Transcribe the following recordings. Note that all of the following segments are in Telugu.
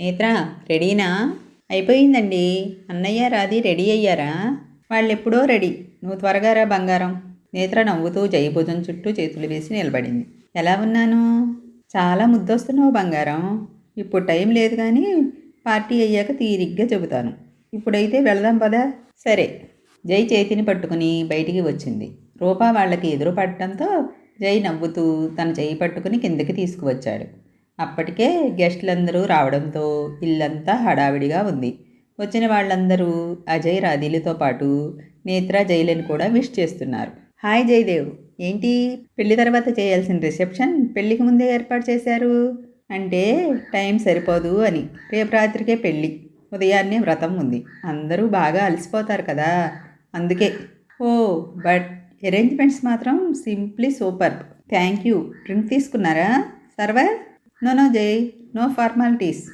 నేత్ర రెడీనా? అయిపోయిందండి. అన్నయ్య రాది రెడీ అయ్యారా? వాళ్ళెప్పుడో రెడీ. నువ్వు త్వరగా రా బంగారం. నేత్ర నవ్వుతూ జయభుజం చుట్టూ చేతులు వేసి నిలబడింది. ఎలా ఉన్నాను? చాలా ముద్దొస్తున్నావు బంగారం. ఇప్పుడు టైం లేదు కానీ పార్టీ అయ్యాక తీరిగ్గా చెబుతాను. ఇప్పుడైతే వెళదాం పదా. సరే. జై చేతిని పట్టుకుని బయటికి వచ్చింది. రూపా వాళ్ళకి ఎదురు పడటంతో జై నవ్వుతూ తన చేయి పట్టుకుని కిందకి తీసుకువచ్చాడు. అప్పటికే గెస్టులందరూ రావడంతో ఇల్లంతా హడావిడిగా ఉంది. వచ్చిన వాళ్ళందరూ అజయ్ రాధీలతో పాటు నేత్ర జైలను కూడా విష్ చేస్తున్నారు. హాయ్ జయదేవ్ ఏంటి? పెళ్ళి తర్వాత చేయాల్సిన రిసెప్షన్ పెళ్ళికి ముందే ఏర్పాటు చేశారు? అంటే టైం సరిపోదు అని. రేపు రాత్రికే పెళ్ళి ఉదయాన్నే వ్రతం ఉంది. అందరూ బాగా అలసిపోతారు కదా. అందుకే. ఓ బట్ అరేంజ్మెంట్స్ మాత్రం simply super. Thank you. Drink తీసుకున్నారా? సర్వర్? నో నో జై no formalities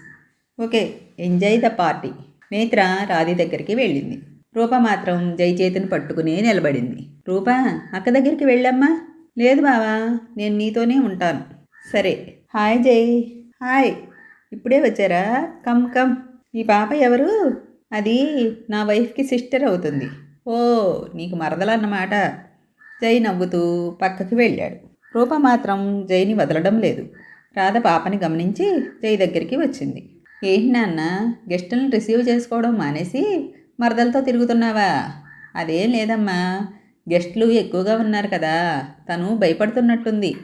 okay enjoy the party Netra Radhi దగ్గరికి వెళ్ళింది. రూప మాత్రం జై చేతిని పట్టుకుని నిలబడింది. రూప అక్క దగ్గరికి వెళ్ళమ్మా. లేదు బావా నేను నీతోనే ఉంటాను. సరే. హాయ్ జై హాయ్ ఇప్పుడే వచ్చారా? కమ్ కమ్ ఈ పాప ఎవరు? అది నా వైఫ్కి సిస్టర్ అవుతుంది. ఓ నీకు మరదలన్నమాట. జై నవ్వుతూ పక్కకి వెళ్ళాడు. రూప మాత్రం జైని వదలడం లేదు. రాధ పాపని గమనించి జై దగ్గరికి వచ్చింది. ఏంటి నాన్న గెస్టులను రిసీవ్ చేసుకోవడం మానేసి మరదలతో తిరుగుతున్నావా? అదేం లేదమ్మా గెస్టులు ఎక్కువగా ఉన్నారు కదా తను భయపడుతున్నట్టుంది.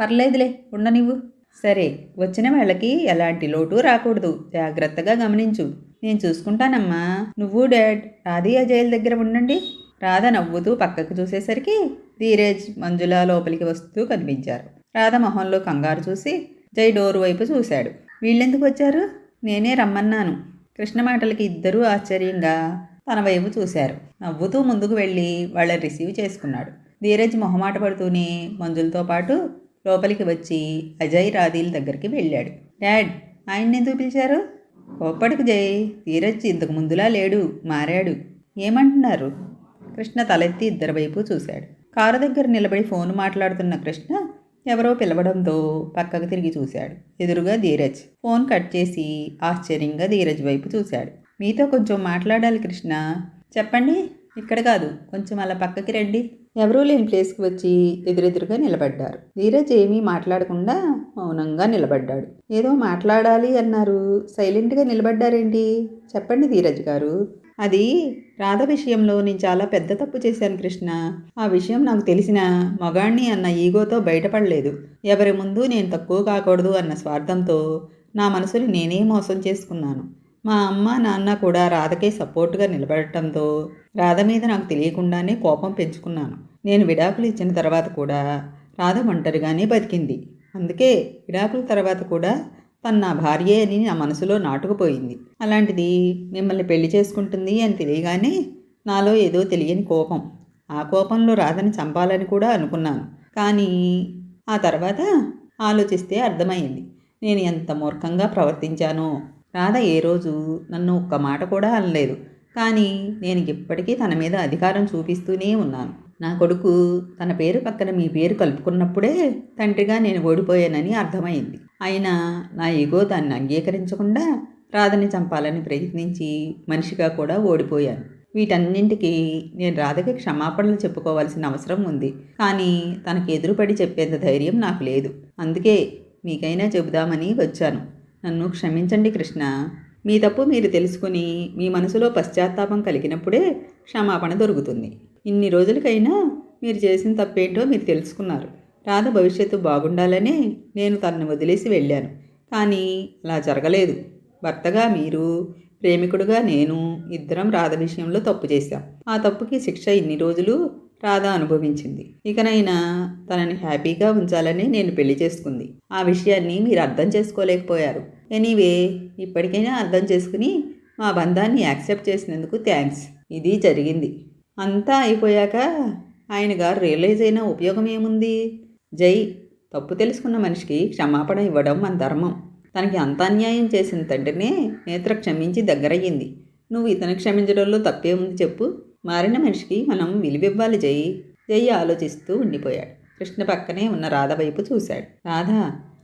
పర్లేదులే ఉండనివ్వు. సరే వచ్చిన వాళ్ళకి ఎలాంటి లోటు రాకూడదు. జాగ్రత్తగా గమనించు. నేను చూసుకుంటానమ్మా. నువ్వు డాడ్ రాధి అజయ్ దగ్గర ఉండండి. రాధ నవ్వుతూ పక్కకు చూసేసరికి ధీరేజ్ మంజుల లోపలికి వస్తూ కనిపించారు. రాధ మొహంలో కంగారు చూసి జై డోర్ వైపు చూశాడు. వీళ్ళెందుకు వచ్చారు? నేనే రమ్మన్నాను. కృష్ణ మాటలకి ఇద్దరూ ఆశ్చర్యంగా తన వైపు చూశారు. నవ్వుతూ ముందుకు వెళ్ళి వాళ్ళని రిసీవ్ చేసుకున్నాడు. ధీరజ్ మొహమాట పడుతూనే మంజులతో పాటు లోపలికి వచ్చి అజయ్ రాధీల దగ్గరికి వెళ్ళాడు. డాడ్ ఆయన్ని ఎందుకు పిలిచారు? కోప్పటికి జై. ధీరజ్ ఇంతకు ముందులా లేడు మారాడు. ఏమంటున్నారు? కృష్ణ తలెత్తి ఇద్దరి వైపు చూశాడు. కారు దగ్గర నిలబడి ఫోన్ మాట్లాడుతున్న కృష్ణ ఎవరో పిలవడంతో పక్కకు తిరిగి చూశాడు. ఎదురుగా ధీరజ్. ఫోన్ కట్ చేసి ఆశ్చర్యంగా ధీరజ్ వైపు చూశాడు. మీతో కొంచెం మాట్లాడాలి కృష్ణ. చెప్పండి. ఇక్కడ కాదు. కొంచెం అలా పక్కకి రండి. ఎవరూ లేని ప్లేస్కి వచ్చి ఎదురెదురుగా నిలబడ్డారు. ధీరజ్ ఏమీ మాట్లాడకుండా మౌనంగా నిలబడ్డాడు. ఏదో మాట్లాడాలి అన్నారు. సైలెంట్గా నిలబడ్డారేంటి? చెప్పండి ధీరజ్ గారు. అది రాధ విషయంలో నేను చాలా పెద్ద తప్పు చేశాను కృష్ణ. ఆ విషయం నాకు తెలిసిన మగాణ్ణి అన్న ఈగోతో బయటపడలేదు. ఎవరి ముందు నేను తక్కువ కాకూడదు అన్న స్వార్థంతో నా మనసుని నేనే మోసం చేసుకున్నాను. మా అమ్మ నాన్న కూడా రాధకే సపోర్ట్గా నిలబడటంతో రాధ మీద నాకు తెలియకుండానే కోపం పెంచుకున్నాను. నేను విడాకులు ఇచ్చిన తర్వాత కూడా రాధ ఒంటరిగానే బతికింది. అందుకే విడాకుల తర్వాత కూడా తను నా భార్యే అని నా మనసులో నాటుకుపోయింది. అలాంటిది మిమ్మల్ని పెళ్ళి చేసుకుంటుంది అని తెలియగానే నాలో ఏదో తెలియని కోపం. ఆ కోపంలో రాధని చంపాలని కూడా అనుకున్నాను. కానీ ఆ తర్వాత ఆలోచిస్తే అర్థమైంది. నేను ఎంత మూర్ఖంగా ప్రవర్తించానో. రాధ ఏ రోజు నన్ను ఒక్క మాట కూడా అనలేదు. కానీ నేను ఇప్పటికీ తన మీద అధికారం చూపిస్తూనే ఉన్నాను. నా కొడుకు తన పేరు పక్కన మీ పేరు కలుపుకున్నప్పుడే తండ్రిగా నేను ఓడిపోయానని అర్థమైంది. అయినా నా ఈగో దాన్ని అంగీకరించకుండా రాధని చంపాలని ప్రయత్నించి మనిషిగా కూడా ఓడిపోయాను. వీటన్నింటికి నేను రాధకి క్షమాపణలు చెప్పుకోవాల్సిన అవసరం ఉంది. కానీ తనకి ఎదురుపడి చెప్పేంత ధైర్యం నాకు లేదు. అందుకే మీకైనా చెబుదామని వచ్చాను. నన్ను క్షమించండి కృష్ణ. మీ తప్పు మీరు తెలుసుకుని మీ మనసులో పశ్చాత్తాపం కలిగినప్పుడే క్షమాపణ దొరుకుతుంది. ఇన్ని రోజులకైనా మీరు చేసిన తప్పేంటో మీరు తెలుసుకున్నారు. రాధ భవిష్యత్తు బాగుండాలనే నేను తనను వదిలేసి వెళ్ళాను. కానీ అలా జరగలేదు. భర్తగా మీరు ప్రేమికుడుగా నేను ఇద్దరం రాధ విషయంలో తప్పు చేశాం. ఆ తప్పుకి శిక్ష ఇన్ని రోజులు రాధ అనుభవించింది. ఇకనైనా తనని హ్యాపీగా ఉంచాలని నేను పెళ్ళి చేసుకుంది. ఆ విషయాన్ని మీరు అర్థం చేసుకోలేకపోయారు. ఎనీవే ఇప్పటికైనా అర్థం చేసుకుని మా బంధాన్ని యాక్సెప్ట్ చేసినందుకు థ్యాంక్స్. ఇది జరిగింది. అంతా అయిపోయాక ఆయన గారు రియలైజ్ అయిన ఉపయోగం ఏముంది? జై. తప్పు తెలుసుకున్న మనిషికి క్షమాపణ ఇవ్వడం మన ధర్మం. తనకి అంత అన్యాయం చేసిన తండ్రినే నేత్ర క్షమించి దగ్గరయ్యింది. నువ్వు ఇతను క్షమించడంలో తప్పే ఉంది చెప్పు. మారిన మనిషికి మనం విలువివ్వాలి జై. జై ఆలోచిస్తూ ఉండిపోయాడు. కృష్ణ పక్కనే ఉన్న రాధ వైపు చూశాడు. రాధ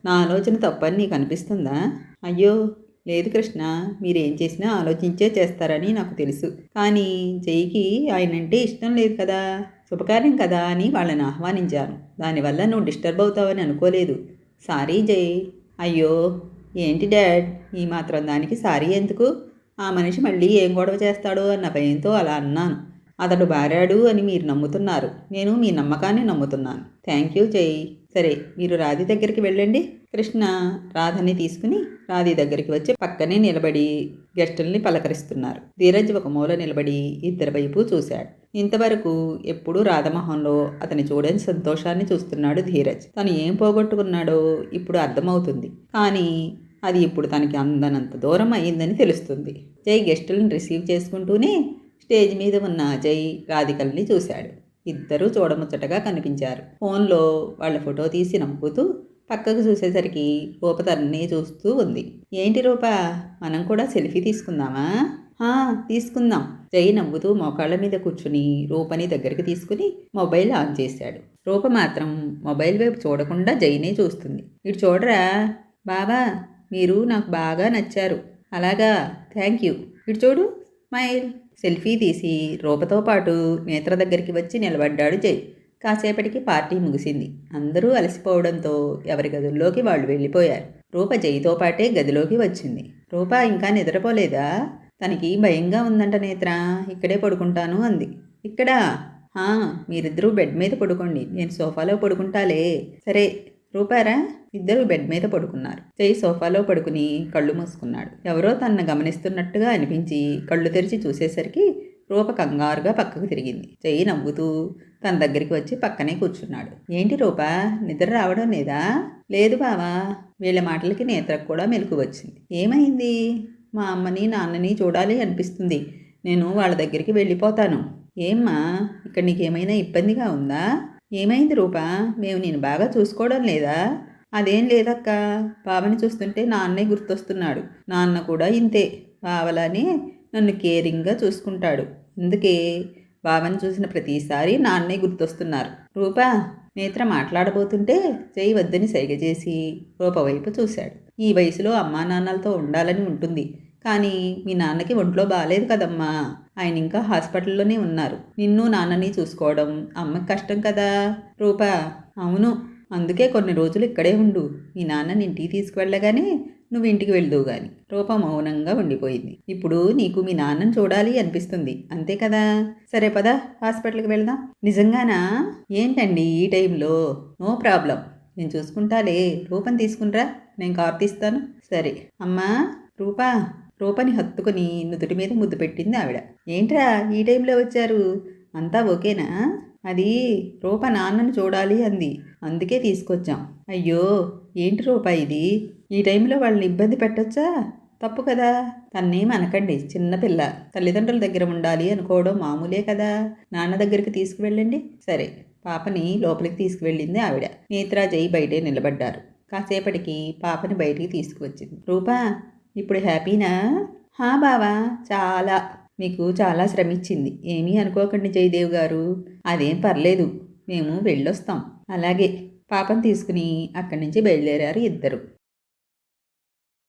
నా ఆలోచన తప్పని నీకు అనిపిస్తుందా? అయ్యో లేదు కృష్ణ. మీరేం చేసినా ఆలోచించే చేస్తారని నాకు తెలుసు. కానీ జైకి ఆయనంటే ఇష్టం లేదు కదా. శుభకార్యం కదా అని వాళ్ళని ఆహ్వానించాను దానివల్ల నువ్వు డిస్టర్బ్ అవుతావని అనుకోలేదు. సారీ జై. అయ్యో ఏంటి డాడ్? ఈ మాత్రం దానికి సారీ ఎందుకు? ఆ మనిషి మళ్ళీ ఏం గొడవ చేస్తాడో అన్న భయంతో అలా అన్నాను. అతడు బారాడు అని మీరు నమ్ముతున్నారు. నేను మీ నమ్మకాన్ని నమ్ముతున్నాను. థ్యాంక్ యూ జై. సరే మీరు రాధి దగ్గరికి వెళ్ళండి. కృష్ణ రాధని తీసుకుని రాధి దగ్గరికి వచ్చి పక్కనే నిలబడి గెస్టుల్ని పలకరిస్తున్నారు. ధీరజ్ ఒక మూల నిలబడి ఇద్దరి వైపు చూశాడు. ఇంతవరకు ఎప్పుడూ రాధమోహన్లో అతని చూడని సంతోషాన్ని చూస్తున్నాడు ధీరజ్. తను ఏం పోగొట్టుకున్నాడో ఇప్పుడు అర్థమవుతుంది. కానీ అది ఇప్పుడు తనకి అందనంత దూరం అయిందని తెలుస్తుంది. జై గెస్టులను రిసీవ్ చేసుకుంటూనే స్టేజ్ మీద ఉన్న జై రాధికల్ని చూశాడు. ఇద్దరూ చూడముచ్చటగా కనిపించారు. ఫోన్లో వాళ్ళ ఫోటో తీసి నవ్వుతూ పక్కకు చూసేసరికి రూప తనని చూస్తూ ఉంది. ఏంటి రూప? మనం కూడా సెల్ఫీ తీసుకుందామా? తీసుకుందాం. జై నవ్వుతూ మోకాళ్ళ మీద కూర్చుని రూపని దగ్గరికి తీసుకుని మొబైల్ ఆన్ చేశాడు. రూప మాత్రం మొబైల్ వైపు చూడకుండా జైనే చూస్తుంది. ఇటు చూడరా? బాబా మీరు నాకు బాగా నచ్చారు. అలాగా? Thank you. ఇటు చూడు స్మైల్. సెల్ఫీ తీసి రూపతో పాటు నేత్ర దగ్గరికి వచ్చి నిలబడ్డాడు జై. కాసేపటికి పార్టీ ముగిసింది. అందరూ అలసిపోవడంతో ఎవరి గదుల్లోకి వాళ్ళు వెళ్ళిపోయారు. రూప జైతో పాటే గదిలోకి వచ్చింది. రూప ఇంకా నిద్రపోలేదా? తనకి భయంగా ఉందంట నేత్ర ఇక్కడే పడుకుంటాను అంది. ఇక్కడా? మీరిద్దరూ బెడ్ మీద పడుకోండి. నేను సోఫాలో పడుకుంటాలే. సరే రూపారా? ఇద్దరు బెడ్ మీద పడుకున్నారు. జై సోఫాలో పడుకుని కళ్ళు మూసుకున్నాడు. ఎవరో తనను గమనిస్తున్నట్టుగా అనిపించి కళ్ళు తెరిచి చూసేసరికి రూప కంగారుగా పక్కకు తిరిగింది. చెయ్యి నవ్వుతూ తన దగ్గరికి వచ్చి పక్కనే కూర్చున్నాడు. ఏంటి రూప నిద్ర రావడం లేదా? లేదు బావా వీళ్ళ మాటలకి నేత్రకు కూడా మెలకు వచ్చింది. ఏమైంది? మా అమ్మని నాన్నని చూడాలి అనిపిస్తుంది. నేను వాళ్ళ దగ్గరికి వెళ్ళిపోతాను. ఏమ్మా ఇక్కడ నీకేమైనా ఇబ్బందిగా ఉందా? ఏమైంది రూపా? మేము నేను బాగా చూసుకోవడం లేదా? అదేం లేదక్క. బావని చూస్తుంటే నాన్నే గుర్తొస్తున్నాడు. నాన్న కూడా ఇంతే. బావలానే నన్ను కేరింగ్గా చూసుకుంటాడు. అందుకే బావని చూసిన ప్రతిసారి నాన్నే గుర్తొస్తున్నారు. రూపా నేత్ర మాట్లాడబోతుంటే చేయి వద్దని సైగ చేసి రూప వైపు చూశాడు. ఈ వయసులో అమ్మా నాన్నలతో ఉండాలని ఉంటుంది. కానీ మీ నాన్నకి ఒంట్లో బాగాలేదు కదమ్మా. ఆయన ఇంకా హాస్పిటల్లోనే ఉన్నారు. నిన్ను నాన్నని చూసుకోవడం అమ్మకి కష్టం కదా. రూపా అవును. అందుకే కొన్ని రోజులు ఇక్కడే ఉండు. మీ నాన్నని ఇంటికి తీసుకువెళ్ళగానే నువ్వు ఇంటికి వెళ్దువు గాని. రూప మౌనంగా ఉండిపోయింది. ఇప్పుడు నీకు మీ నాన్నని చూడాలి అనిపిస్తుంది. అంతే కదా? సరే పద హాస్పిటల్కి వెళ్దాం. నిజంగానా? ఏంటండి ఈ టైంలో? No problem. నేను చూసుకుంటాలే. రూపం తీసుకునిరా. నేను కార్ తీస్తాను. సరే. అమ్మా రూపా. రూపని హత్తుకుని నుదుటి మీద ముద్దు పెట్టింది ఆవిడ. ఏంట్రా ఈ టైంలో వచ్చారు? అంతా ఓకేనా? అది రూప నాన్నను చూడాలి అంది. అందుకే తీసుకొచ్చాం. అయ్యో ఏంటి రూపాయి ఇది? ఈ టైంలో వాళ్ళని ఇబ్బంది పెట్టొచ్చా? తప్పు కదా. తన్నేం అనకండి చిన్నపిల్ల తల్లిదండ్రుల దగ్గర ఉండాలి అనుకోవడం మామూలే కదా. నాన్న దగ్గరికి తీసుకువెళ్ళండి. సరే పాపని లోపలికి తీసుకువెళ్ళింది ఆవిడ. నేత్రాజయి బయటే నిలబడ్డారు. కాసేపటికి పాపని బయటికి తీసుకువచ్చింది. రూపా ఇప్పుడు హ్యాపీనా? హా బావా చాలా. మీకు చాలా శ్రమించింది ఏమీ అనుకోకండి జయదేవ్ గారు. అదేం పర్లేదు. మేము వెళ్ళొస్తాం. అలాగే పాపం తీసుకుని అక్కడి నుంచి బయలుదేరారు ఇద్దరు.